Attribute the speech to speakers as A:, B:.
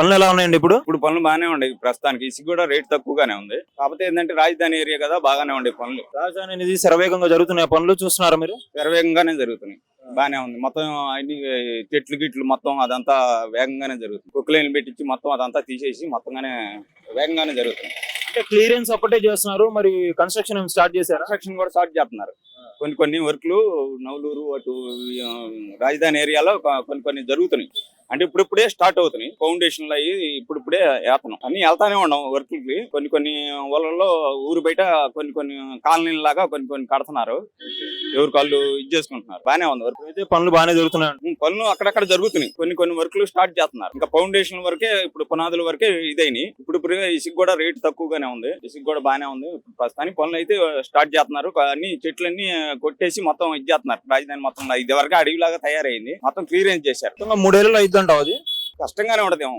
A: పనులు ఎలా ఉన్నాయండి ఇప్పుడు?
B: ఇప్పుడు పనులు బాగానే ఉన్నాయి ప్రస్తుతానికి. ఇసుక కూడా రేట్ తక్కువగానే ఉంది. కాకపోతే ఏంటంటే రాజధాని ఏరియా కదా బాగానే ఉండే పనులు.
A: రాజధాని అనేది శరవేగంగా జరుగుతున్నాయి పనులు? చూస్తున్నారా మీరు?
B: వేగంగానే జరుగుతున్నాయి. బాగానే ఉంది. మొత్తం అన్ని చెట్లు గిట్లు మొత్తం అదంతా వేగంగానే జరుగుతుంది. కుక్కలేని పెట్టించి మొత్తం అదంతా తీసేసి మొత్తంగానే వేగంగానే జరుగుతుంది
A: అంటే క్లియరెన్స్ ఒక్కటే చేస్తున్నారు. మరి కన్స్ట్రక్షన్ స్టార్ట్ చేశారా?
B: కన్స్ట్రక్షన్ కూడా స్టార్ట్ చేస్తున్నారు. కొన్ని కొన్ని వర్క్లు నవలూరు అటు రాజధాని ఏరియాలో కొన్ని కొన్ని జరుగుతున్నాయి. అంటే ఇప్పుడిప్పుడే స్టార్ట్ అవుతున్నాయి. ఫౌండేషన్లు అయ్యి ఇప్పుడిప్పుడే వేతనం అన్ని వెళ్తానే ఉన్నాం వర్క్లకి. కొన్ని కొన్ని ఊళ్ళల్లో ఊరు బయట కొన్ని కొన్ని కాలనీలాగా కొన్ని కొన్ని కడుతున్నారు. ఎవరి కాళ్ళు ఇది చేసుకుంటున్నారు. బాగానే ఉంది వర్క్.
A: అయితే పనులు బాగానే జరుగుతున్నాయి.
B: పనులు అక్కడక్కడ జరుగుతున్నాయి. కొన్ని కొన్ని వర్క్లు స్టార్ట్ చేస్తున్నారు. ఇంకా ఫౌండేషన్ వరకే ఇప్పుడు పునాదుల వరకే ఇదైనాయి. ఇప్పుడు ఇప్పుడు ఇసుక కూడా రేట్ తక్కువగానే ఉంది. ఇసుక కూడా బాగానే ఉంది. ప్రస్తుతానికి పనులు అయితే స్టార్ట్ చేస్తున్నారు. అన్ని చెట్లన్నీ కొట్టేసి మొత్తం ఇది చేస్తున్నారు. రాజధాని మొత్తం ఇది వరకు అడవిలాగా తయారైంది. మొత్తం క్లియరెన్స్ చేశారు.
A: మూడేళ్ళు అయిద్దంటావు అది?
B: కష్టంగానే ఉంటదేమో.